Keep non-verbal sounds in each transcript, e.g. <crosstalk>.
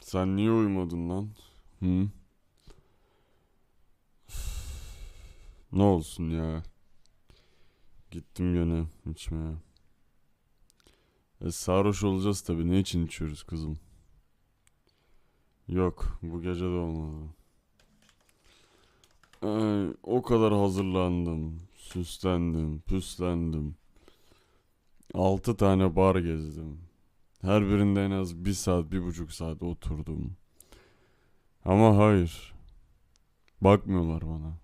Sen niye uyumadın lan? Hı? Ne olsun ya. Gittim gene içmeye. E sarhoş olacağız tabii. Ne için içiyoruz kızım? Yok bu gece de olmadı. Ay, o kadar hazırlandım. Süslendim, püslendim. Altı tane bar gezdim. Her birinde en az bir saat, bir buçuk saat oturdum. Ama hayır. Bakmıyorlar bana.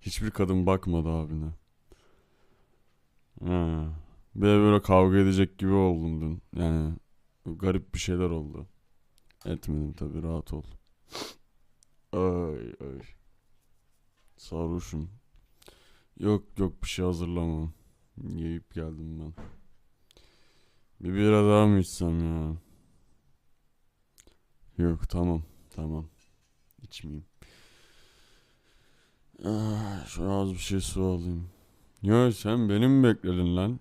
Hiçbir kadın bakmadı abine. Ha. Bir de böyle kavga edecek gibi oldum dün. Yani garip bir şeyler oldu. Etmedim tabii rahat ol. Ay ay. Sarhoşum. Yok yok bir şey hazırlamam. Yiyip geldim ben. Bir bira daha mı içsem ya? Yok tamam tamam. İçmeyeyim. Ah, şöyle az bir şey su alayım. Ya sen beni mi bekledin lan?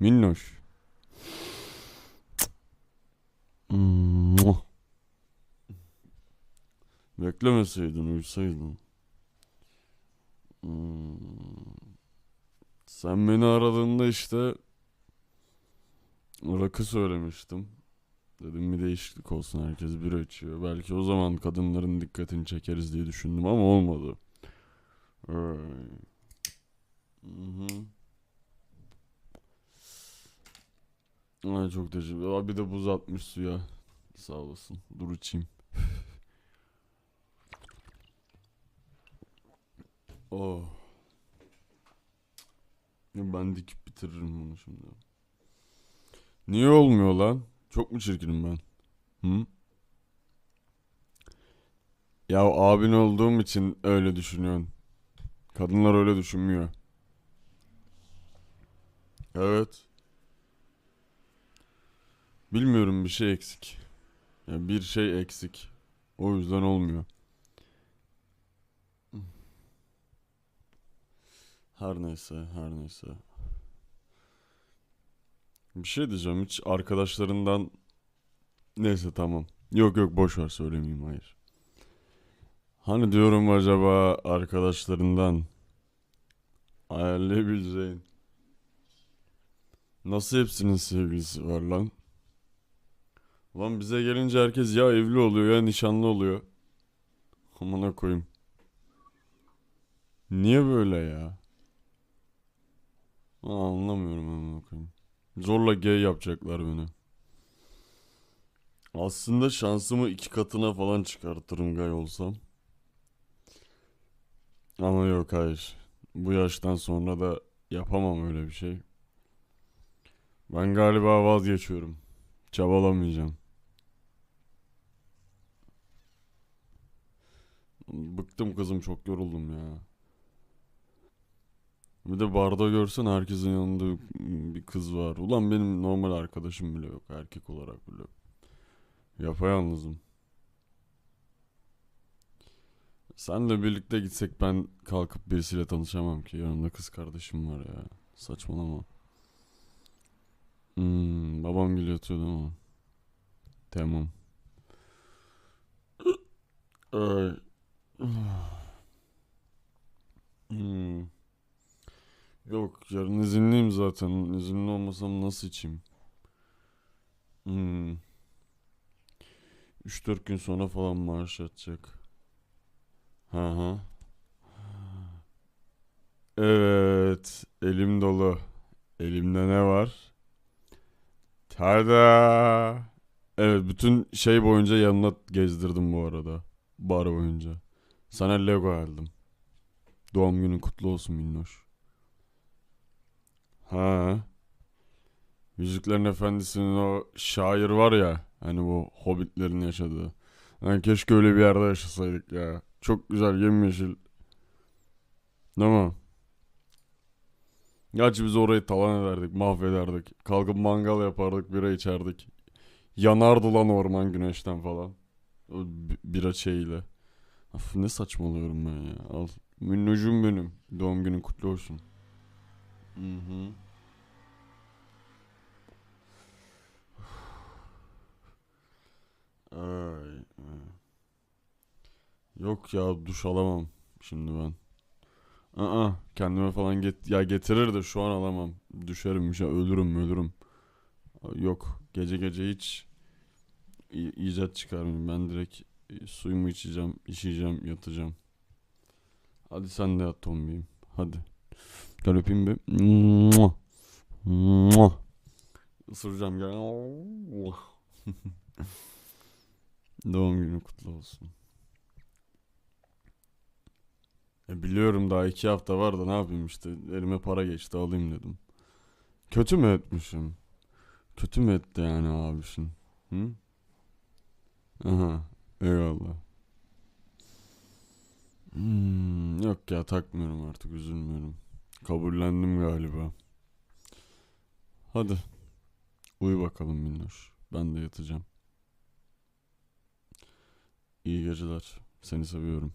Minnoş. Beklemeseydin uyusaydın. Hmm. Sen beni aradığında işte rakı söylemiştim. Dedim bir değişiklik olsun herkes bira içiyor. Belki o zaman kadınların dikkatini çekeriz diye düşündüm ama olmadı. Ay. Çok teşekkür ederim. Bir de buz atmış suya. Sağ olasın. Dur içeyim. <laughs> oh. Ben dikip bitiririm bunu şimdi. Niye olmuyor lan? Çok mu çirkinim ben? Hı? Ya abin olduğum için öyle düşünüyorsun. Kadınlar öyle düşünmüyor. Evet. Bilmiyorum bir şey eksik. Ya bir şey eksik. O yüzden olmuyor. Her neyse, her neyse. Bir şey diyeceğim hiç arkadaşlarından neyse tamam. Yok yok boş ver söylemeyeyim hayır. Hani diyorum acaba arkadaşlarından ayarlayabileceğin nasıl hepsinin sevgilisi var lan? Lan bize gelince herkes ya evli oluyor ya nişanlı oluyor. Amına koyayım. Niye böyle ya? Aa, anlamıyorum amına koyayım. Zorla gay yapacaklar beni. Aslında şansımı iki katına falan çıkartırım gay olsam. Ama yok hayır. Bu yaştan sonra da yapamam öyle bir şey. Ben galiba vazgeçiyorum. Çabalamayacağım. Bıktım kızım çok yoruldum ya. Bir de barda görsen herkesin yanında bir kız var. Ulan benim normal arkadaşım bile yok. Erkek olarak bile yok. Yapayalnızım. Senle birlikte gitsek ben kalkıp birisiyle tanışamam ki. Yanımda kız kardeşim var ya. Saçmalama. Hmm, babam bile yatıyor değil mi? Tamam. Ay. Hmm. Yok yarın izinliyim zaten. İzinli olmasam nasıl içeyim? Hmm. 3-4 gün sonra falan maaş yatacak. Hı hı. Evet. Elim dolu. Elimde ne var? Tada. Evet bütün şey boyunca yanına gezdirdim bu arada. Bar boyunca. Sana Lego aldım. Doğum günün kutlu olsun minnoş. Ha. Yüzüklerin Efendisi'nin o şair var ya. Hani bu hobbitlerin yaşadığı. Yani keşke öyle bir yerde yaşasaydık ya. Çok güzel yemyeşil. Değil mi? Gerçi biz orayı talan ederdik, mahvederdik. Kalkıp mangal yapardık, bira içerdik. Yanardı lan orman güneşten falan. O bi- bira şeyiyle. Of, ne saçmalıyorum ben ya. Al. Minnocuğum benim. Doğum günün kutlu olsun. Hı. <sighs> Ay. Yok ya duş alamam şimdi ben. Aa kendime falan get ya getirir de şu an alamam. Düşerim ya şey, ölürüm ölürüm. Yok gece gece hiç icat çıkarmıyorum. Ben direkt e, suyumu içeceğim, içeceğim, yatacağım. Hadi sen de yat tombiyim. Hadi. Gel öpeyim bir. Isıracağım gel. <laughs> Doğum günü kutlu olsun. E biliyorum daha iki hafta var da ne yapayım işte elime para geçti alayım dedim. Kötü mü etmişim? Kötü mü etti yani abişin? Hı? Aha eyvallah. Hmm, yok ya takmıyorum artık üzülmüyorum. Kabullendim galiba. Hadi uyu bakalım minnoş. Ben de yatacağım. İyi geceler. Seni seviyorum.